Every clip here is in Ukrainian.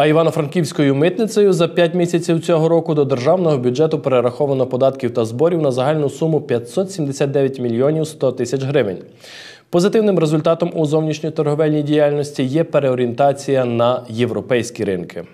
А Івано-Франківською митницею за 5 місяців цього року до державного бюджету перераховано податків та зборів на загальну суму 579 мільйонів 100 тисяч гривень. Позитивним результатом у зовнішньоторговельній діяльності є переорієнтація на європейські ринки.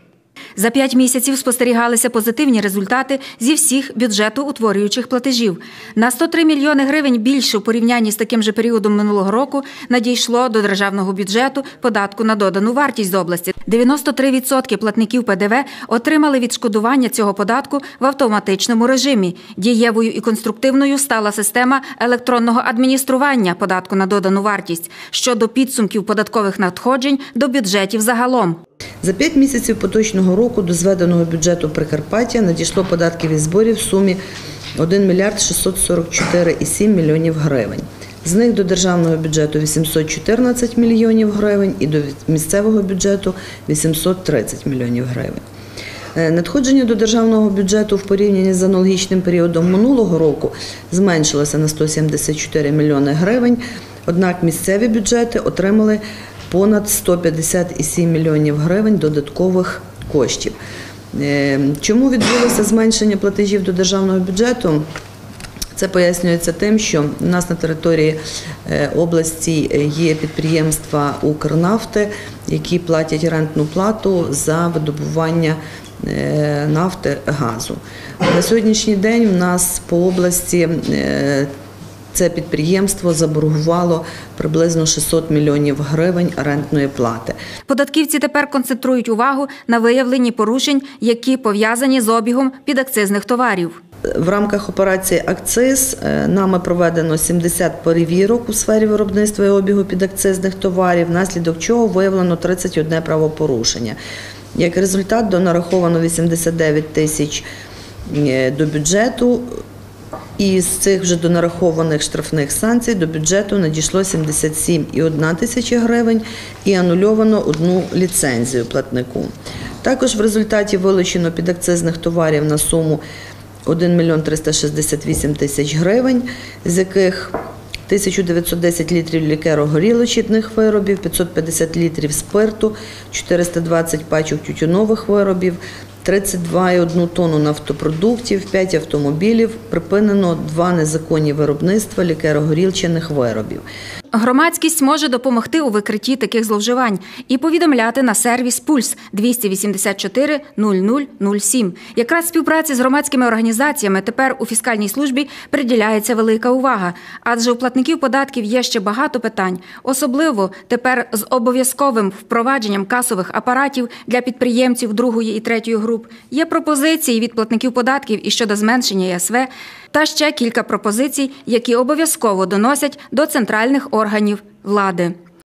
За п'ять місяців спостерігалися позитивні результати зі всіх бюджетоутворюючих платежів. На 103 мільйони гривень більше у порівнянні з таким же періодом минулого року надійшло до державного бюджету податку на додану вартість з області. 93% платників ПДВ отримали відшкодування цього податку в автоматичному режимі. Дієвою і конструктивною стала система електронного адміністрування податку на додану вартість щодо підсумків податкових надходжень до бюджетів загалом. За п'ять місяців поточного року до зведеного бюджету Прикарпаття надійшло податків і зборів в сумі 1 мільярд 644,7 мільйонів гривень. З них до державного бюджету 814 мільйонів гривень і до місцевого бюджету 830 мільйонів гривень. Е, Надходження до державного бюджету в порівнянні з аналогічним періодом минулого року зменшилося на 174 мільйони гривень. Однак місцеві бюджети отримали понад 157 мільйонів гривень додаткових коштів. Е, Чому відбулося зменшення платежів до державного бюджету? Це пояснюється тим, що у нас на території е, області є підприємства Укрнафти, які платять рентну плату за видобування е, нафти газу. На сьогоднішній день у нас по області це підприємство заборгувало приблизно 600 мільйонів гривень рентної плати. Податківці тепер концентрують увагу на виявленні порушень, які пов'язані з обігом підакцизних товарів. В рамках операції Акциз е, нами проведено 70 перевірок у сфері виробництва і обігу підакцизних товарів, внаслідок чого виявлено 31 правопорушення. Як результат, донараховано 89 тисяч е, до бюджету. І з цих вже донарахованих штрафних санкцій до бюджету надійшло 77,1 тисячі гривень і анульовано одну ліцензію платнику. Також в результаті вилучено підакцизних товарів на суму 1 мільйон 368 тисяч гривень, з яких 1910 літрів лікеро-горілочітних виробів, 550 літрів спирту, 420 пачок тютюнових виробів, 32,1 тонну нафтопродуктів, 5 автомобілів, припинено два незаконні виробництва лікеро-горілчаних виробів. Громадськість може допомогти у викритті таких зловживань і повідомляти на сервіс Пульс 284 0007. Якраз співпраці з громадськими організаціями тепер у фіскальній службі приділяється велика увага, адже у платників податків є ще багато питань, особливо тепер з обов'язковим впровадженням касових апаратів для підприємців другої і третьої груп. Є пропозиції від платників податків і щодо зменшення ЄСВ, та ще кілька пропозицій, які обов'язково доносять до центральних органів влади.